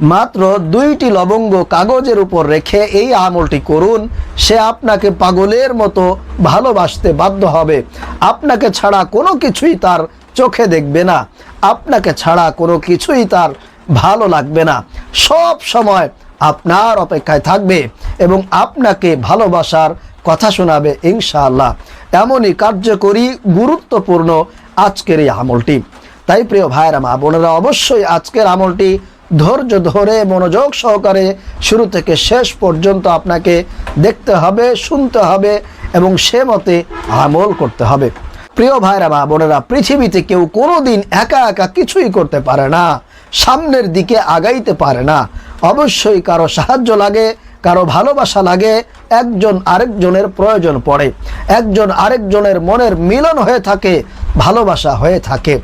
মাত্র দুইটি লবঙ্গ কাগজের উপর রেখে এই আমলটি করুন, সে আপনাকে পাগলের মতো ভালোবাসতে বাধ্য হবে। আপনাকে ছাড়া কোনো কিছুই তার চোখে দেখবে না। আপনাকে ছাড়া কোনো কিছুই তার ভালো লাগবে না। সব সময় আপনার অপেক্ষায় থাকবে এবং আপনাকে ভালোবাসার কথা শোনাবে ইনশাআল্লাহ। এমনই কার্যকরী, গুরুত্বপূর্ণ আজকের এই আমলটি। তাই প্রিয় ভাইরা মা বোনেরা, অবশ্যই আজকের আমলটি ধৈর্য ধরে মনোযোগ সহকারে শুরু থেকে শেষ পর্যন্ত আপনাকে দেখতে হবে, শুনতে হবে এবং সে মতে আমল করতে হবে। প্রিয় ভাইরা মা বোনেরা, পৃথিবীতে কেউ কোনোদিন একা একা কিছুই করতে পারে না, সামনের দিকে আগাইতে পারে না। অবশ্যই কারও সাহায্য লাগে, কারও ভালোবাসা লাগে, একজন আরেকজনের প্রয়োজন পড়ে। একজন আরেকজনের মনের মিলন হয়ে থাকে ভালোবাসা হয়ে থাকে।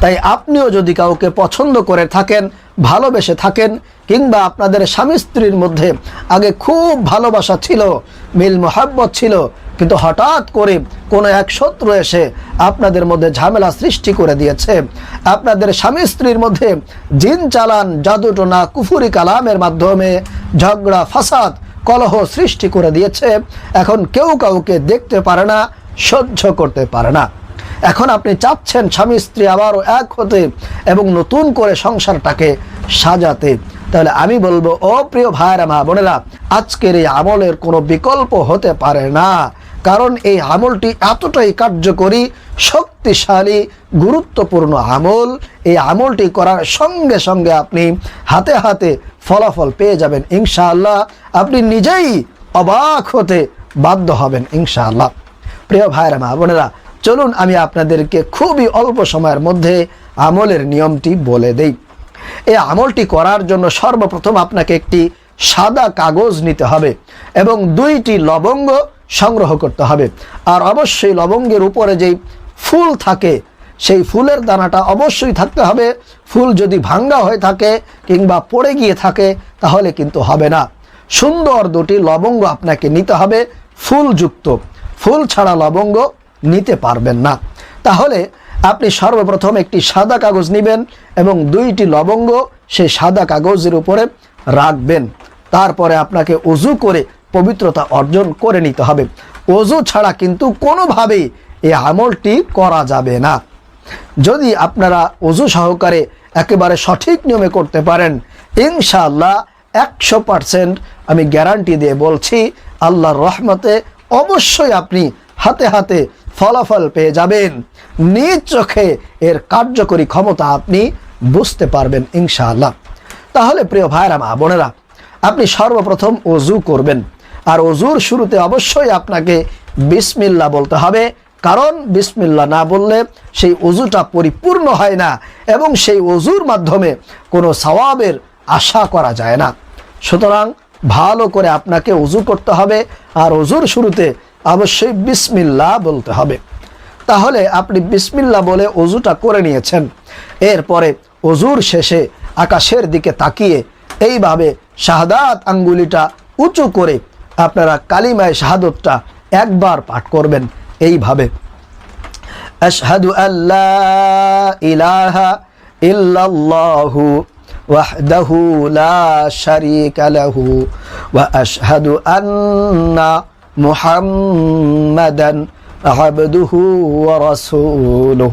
তাই আপনিও যদি কাউকে পছন্দ করে থাকেন, ভালোবেসে থাকেন, কিংবা আপনাদের স্বামী স্ত্রীর মধ্যে আগে খুব ভালোবাসা ছিল, মিল মোহাব্বত ছিল, কিন্তু হঠাৎ করে কোনো এক শত্রু এসে আপনাদের মধ্যে ঝামেলা সৃষ্টি করে দিয়েছে। আপনাদের স্বামী স্ত্রীর মধ্যে জিন চালান জাদুটোনা কুফুরি কালামের মাধ্যমে ঝগড়া, ফাসাদ, কলহ সৃষ্টি করে দিয়েছে। এখন কেউ কাউকে দেখতে পারে না, সহ্য করতে পারে না। এখন আপনি চাচ্ছেন স্বামী স্ত্রী আবারও এক হতে এবং নতুন করে সংসারটাকে সাজাতে। তাহলে আমি বলব, ও প্রিয় ভাইয়েরা, মা বোনেরা, আজকের এই আমলের কোনো বিকল্প হতে পারে না। কারণ এই আমলটি এতটাই কার্যকরী, শক্তিশালী, গুরুত্বপূর্ণ আমল। এই আমলটি করার সঙ্গে সঙ্গে আপনি হাতে হাতে ফলাফল পেয়ে যাবেন, ইনশাআল্লাহ। আপনি নিজেই অবাক হতে বাধ্য হবেন, ইনশাআল্লাহ। প্রিয় ভাইরা মা বোনেরা চলুন আমি আপনাদেরকে খুবই অল্প সময়ের মধ্যে আমলের নিয়মটি বলে দেই। এই আমলটি করার জন্য সর্বপ্রথম আপনাকে একটি সাদা কাগজ নিতে হবে এবং দুইটি লবঙ্গ সংগ্রহ করতে হবে। আর অবশ্যই লবঙ্গের উপরে যেই ফুল থাকে, সেই ফুলের দানাটা অবশ্যই থাকতে হবে। ফুল যদি ভাঙ্গা হয়ে থাকে কিংবা পড়ে গিয়ে থাকে, তাহলে কিন্তু হবে না। সুন্দর দুটি লবঙ্গ আপনাকে নিতে হবে ফুলযুক্ত। ফুল ছাড়া লবঙ্গ নিতে পারবেন না। তাহলে আপনি সর্বপ্রথম একটি সাদা কাগজ নেবেন এবং দুইটি লবঙ্গ সেই সাদা কাগজের উপরে রাখবেন। তারপরে আপনাকে উজু করে পবিত্রতা অর্জন করে নিতে হবে। অজু ছাড়া কিন্তু কোনোভাবেই এই আমলটি করা যাবে না। যদি আপনারা অজু সহকারে একেবারে সঠিক নিয়মে করতে পারেন, ইনশাআল্লাহ একশো পারসেন্ট আমি গ্যারান্টি দিয়ে বলছি, আল্লাহর রহমতে অবশ্যই আপনি হাতে হাতে ফলাফল পেয়ে যাবেন। নিজ চোখে এর কার্যকরী ক্ষমতা আপনি বুঝতে পারবেন ইনশাআল্লাহ। তাহলে প্রিয় ভাইরা মা বোনেরা, আপনি সর্বপ্রথম অজু করবেন। আর অজুর শুরুতে অবশ্যই আপনাকে বিসমিল্লা বলতে হবে। কারণ বিসমিল্লা না বললে সেই অজুটা পরিপূর্ণ হয় না এবং সেই অজুর মাধ্যমে কোনো সওয়াবের আশা করা যায় না। সুতরাং ভালো করে আপনাকে অজু করতে হবে। আর অজুর শুরুতে অবশ্যই বিসমিল্লা বলতে হবে। তাহলে আপনি বিসমিল্লা বলে অজুটা করে নিয়েছেন। এরপরে অজুর শেষে আকাশের দিকে তাকিয়ে এইভাবে শাহাদাত আঙ্গুলিটা উঁচু করে আপনারা কালিমায় শাহাদতটা একবার পাঠ করবেন এইভাবে। আশহাদু আল্লাহ ইলাহা ইল্লাল্লাহু ওয়াহদাহু লা লাহু ওয়া আশহাদু আন্না মুহাম্মাদান আবদুহু ওয়া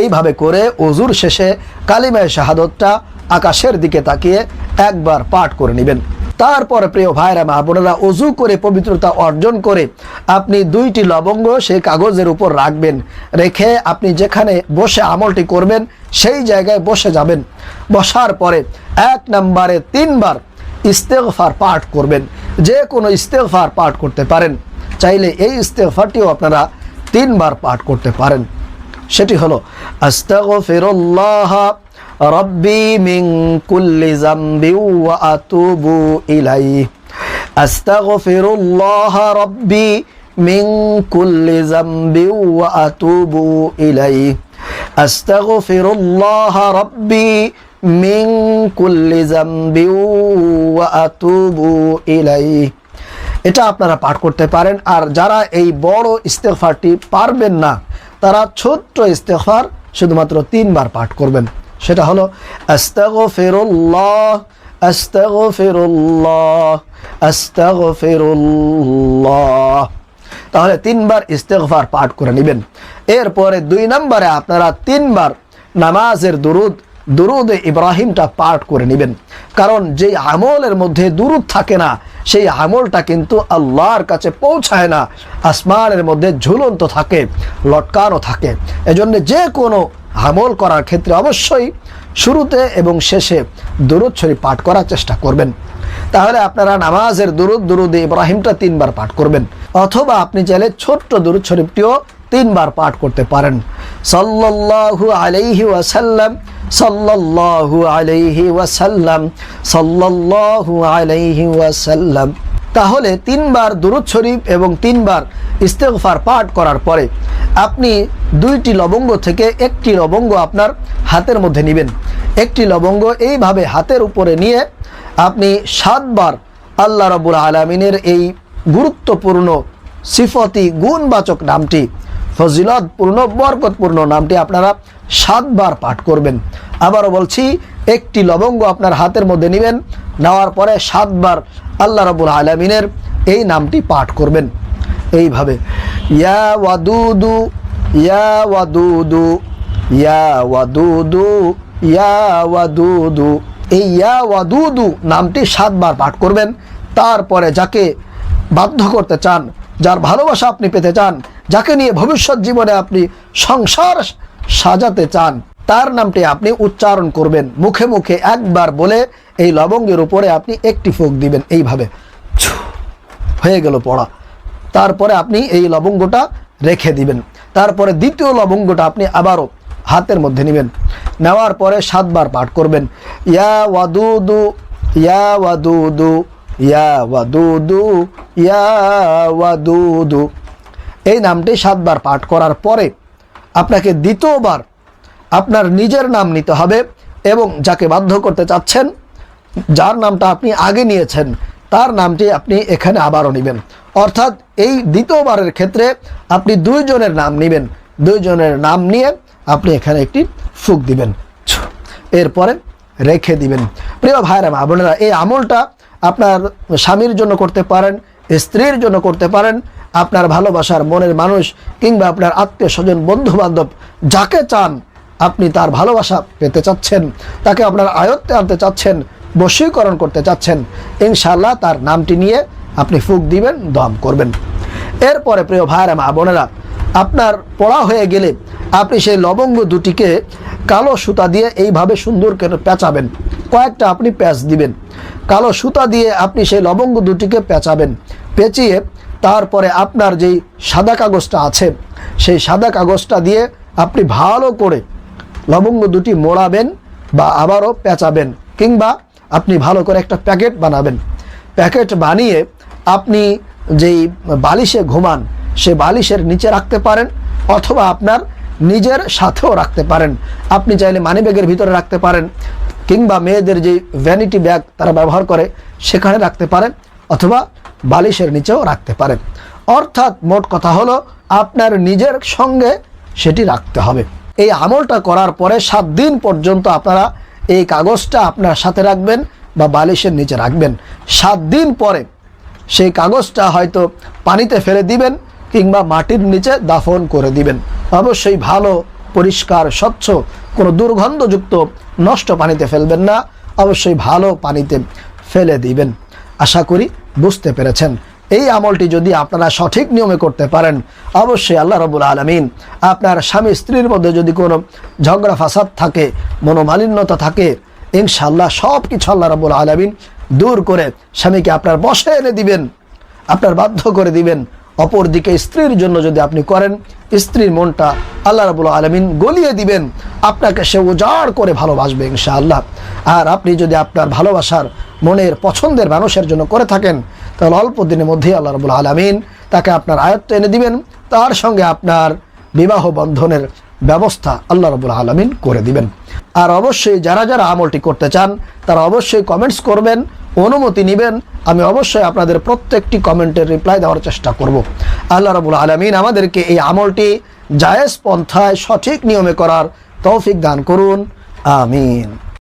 এইভাবে করে অজুর শেষে কালিমায় শাহাদতটা আকাশের দিকে তাকিয়ে একবার পাঠ করে নেবেন। তারপর প্রিয় ভাইরা, মা বোনেরা অজু করে পবিত্রতা অর্জন করে আপনি দুইটি লবঙ্গ সেই কাগজের উপর রাখবেন। রেখে আপনি যেখানে বসে আমলটি করবেন, সেই জায়গায় বসে যাবেন। বসার পরে এক নম্বরে তিনবার ইস্তেগফার পাঠ করবেন। যে কোনো ইস্তেগফার পাঠ করতে পারেন। চাইলে এই ইস্তেগফারটিও আপনারা তিনবার পাঠ করতে পারেন। সেটি হলো, আস্তাগফিরুল্লাহ রব্বি মিন কুল্লি জামবি ওয়া আতুবু ইলাইহি। আস্তাগফিরুল্লাহ রব্বি মিন কুল্লি জামবি ওয়া আতুবু ইলাইহি। আস্তাগফিরুল্লাহ রব্বি মিন কুল্লি জামবি ওয়া আতুবু ইলাইহি। এটা আপনারা পাঠ করতে পারেন। আর যারা এই বড় ইস্তেগফারটি পারবেন না, তারা ছোট্ট ইস্তেগফার শুধুমাত্র তিনবার পাঠ করবেন। সেটা হলো, আস্তাগফিরুল্লাহ আস্তাগফিরুল্লাহ আস্তাগফিরুল্লাহ। তাহলে তিনবার ইস্তেগফার পাঠ করে নেবেন। এরপরে দুই নম্বরে আপনারা তিনবার নামাজের দুরুদ দুরুদ ইব্রাহিমটা পাঠ করে নেবেন। কারণ যেই আমলের মধ্যে দুরুদ থাকে না, সেই আমলটা কিন্তু আল্লাহর কাছে পৌঁছায় না। আসমানের মধ্যে ঝুলন্ত থাকে, লটকানো থাকে। এজন্য যে কোনো আমল করার ক্ষেত্রে অবশ্যই শুরুতে এবং শেষে দুরুদ শরীফ পাঠ করার চেষ্টা করবেন। তাহলে আপনারা নামাজের দুরুদ দুরুদ ইব্রাহিমটা তিনবার পাঠ করবেন। অথবা আপনি চাইলে ছোট্ট দুরুদ শরীফটিও তিনবার পাঠ করতে পারেন। সাল্লাল্লাহু আলাইহি ওয়াসাল্লাম, সাল্লাল্লাহু আলাইহি ওয়াসাল্লাম, সাল্লাল্লাহু আলাইহি ওয়াসাল্লাম। তাহলে তিনবার দুরুদ শরীফ এবং তিনবার ইস্তেগফার পাঠ করার পরে আপনি দুইটি লবঙ্গ থেকে একটি লবঙ্গ আপনার হাতের মধ্যে নেবেন। একটি লবঙ্গ এইভাবে হাতের উপরে নিয়ে আপনি সাতবার আল্লাহ রবুল আলমিনের এই গুরুত্বপূর্ণ সিফতি গুণবাচক নামটি ফজিলতপূর্ণ বরকতপূর্ণ নামটি আপনারা সাতবার পাঠ করবেন। আবারও বলছি, একটি লবঙ্গ আপনার হাতের মধ্যে নেবেন, নেওয়ার পরে সাতবার আল্লাহ রবুল আলমিনের এই নামটি পাঠ করবেন। এইভাবে, ইয়া ওয়াদুদু ইয়া ওয়াদুদু ইয়া ওয়াদুদু ইয়া ওয়াদুদু। এই ইয়া ওয়াদুদু নামটি সাতবার পাঠ করবেন। তারপরে যাকে বাধ্য করতে চান, যার ভালোবাসা আপনি পেতে চান যাকে নিয়ে ভবিষ্যৎ জীবনে আপনি সংসার সাজাতে চান, তার নামটি আপনি উচ্চারণ করবেন। মুখে মুখে একবার বলে এই লবঙ্গের উপরে আপনি একটি ফুক দিবেন। এইভাবে হয়ে গেল পড়া। তারপরে আপনি এই লবঙ্গটা রেখে দিবেন। তারপরে দ্বিতীয় লবঙ্গটা আপনি আবারও হাতের মধ্যে নেবেন। নেওয়ার পরে সাতবার পাঠ করবেন। ইয়া ওয়াদুদু ইয়া ওয়াদুদু ইয়া ওয়াদুদু ইয়া ওয়াদুদু। এই নামটি সাতবার পাঠ করার পরে আপনাকে দ্বিতীয়বার আপনার নিজের নাম নিতে হবে এবং যাকে বাধ্য করতে চাচ্ছেন, যার নামটা আপনি আগে নিয়েছেন, তার নামটি আপনি এখানে আবারও নেবেন। অর্থাৎ এই দ্বিতীয়বারের ক্ষেত্রে আপনি দুইজনের নাম নেবেন। দুইজনের নাম নিয়ে আপনি এখানে একটি ফুক দিবেন। এরপরে রেখে দিবেন। প্রিয় ভাইরা মা বোনেরা, এই আমলটা আপনার স্বামীর জন্য করতে পারেন, স্ত্রীর জন্য করতে পারেন আপনার ভালোবাসার মনের মানুষ কিংবা আপনার আত্মীয় স্বজন বন্ধু বান্ধব যাকে চান আপনি তার ভালোবাসা পেতে চাচ্ছেন, তাকে আপনার আয়ত্তে আনতে চাচ্ছেন, বশীকরণ করতে চাচ্ছেন ইনশাল্লাহ তার নামটি নিয়ে আপনি ফুক দিবেন, দম করবেন। এরপরে প্রিয় ভাইয়েরা, মা বোনেরা, আপনার পড়া হয়ে গেলে আপনি সেই লবঙ্গ দুটিকে কালো সুতা দিয়ে এইভাবে সুন্দর করে পেঁচাবেন। কয়েকটা আপনি প্যাঁচ দিবেন। কালো সুতা দিয়ে আপনি সেই লবঙ্গ দুটিকে পেঁচাবেন। পেঁচিয়ে তারপরে আপনার যেই সাদা কাগজটা আছে, সেই সাদা কাগজটা দিয়ে আপনি ভালো করে লবঙ্গ দুটি মোড়াবেন বা আবারও পেঁচাবেন, কিংবা আপনি ভালো করে একটা প্যাকেট বানাবেন। প্যাকেট বানিয়ে আপনি যেই বালিশে ঘুমান, সে বালিশের নিচে রাখতে পারেন, অথবা আপনার নিজের সাথেও রাখতে পারেন। আপনি চাইলে মানি ব্যাগের ভিতরে রাখতে পারেন, কিংবা মেয়েদের যে ভ্যানিটি ব্যাগ তারা ব্যবহার করে, সেখানে রাখতে পারেন, অথবা বালিশের নিচেও রাখতে পারেন। অর্থাৎ মোট কথা হলো, আপনার নিজের সঙ্গে সেটি রাখতে হবে। এই আমলটা করার পরে সাত দিন পর্যন্ত আপনারা এই কাগজটা আপনার সাথে রাখবেন বা বালিশের নিচে রাখবেন। সাত দিন পরে সেই কাগজটা হয়তো পানিতে ফেলে দিবেন কিংবা মাটির নিচে দাফন করে দিবেন। অবশ্যই ভালো, পরিষ্কার, স্বচ্ছ, কোনো দুর্গন্ধযুক্ত নষ্ট পানিতে ফেলবেন না। অবশ্যই ভালো পানিতে ফেলে দিবেন। আশা করি বুঝতে পেরেছেন। এই আমলটি যদি আপনারা সঠিক নিয়মে করতে পারেন, অবশ্যই আল্লাহ রবুল আলমিন আপনার স্বামী স্ত্রীর মধ্যে যদি কোনো ঝগড়া, ফাসাদ থাকে, মনোমালিন্যতা থাকে ইনশাল্লাহ সব কিছু আল্লাহ রবুল আলমিন দূর করে স্বামীকে আপনার বসে এনে দিবেন, আপনার বাধ্য করে দিবেন। অপরদিকে স্ত্রীর জন্য যদি আপনি করেন, স্ত্রীর মনটা আল্লাহ রাবুল আলমিন গলিয়ে দিবেন, আপনাকে সে উজাড় করে ভালোবাসবে ইনশাআল্লাহ। আর আপনি যদি আপনার ভালোবাসার মনের পছন্দের মানুষের জন্য করে থাকেন, তাহলে অল্প দিনের মধ্যেই আল্লাহ রাবুল আলমিন তাকে আপনার আয়ত্ত এনে দিবেন। তার সঙ্গে আপনার বিবাহ বন্ধনের ব্যবস্থা আল্লাহ রবুল আলমিন করে দিবেন। আর অবশ্যই যারা যারা আমলটি করতে চান, তারা অবশ্যই কমেন্টস করবেন, অনুমতি নেবেন। আমি অবশ্যই আপনাদের প্রত্যেকটি কমেন্টের রিপ্লাই দেওয়ার চেষ্টা করব। আল্লাহ রবুল আলমিন আমাদেরকে এই আমলটি জায়েজ পন্থায় সঠিক নিয়মে করার তৌফিক দান করুন। আমিন।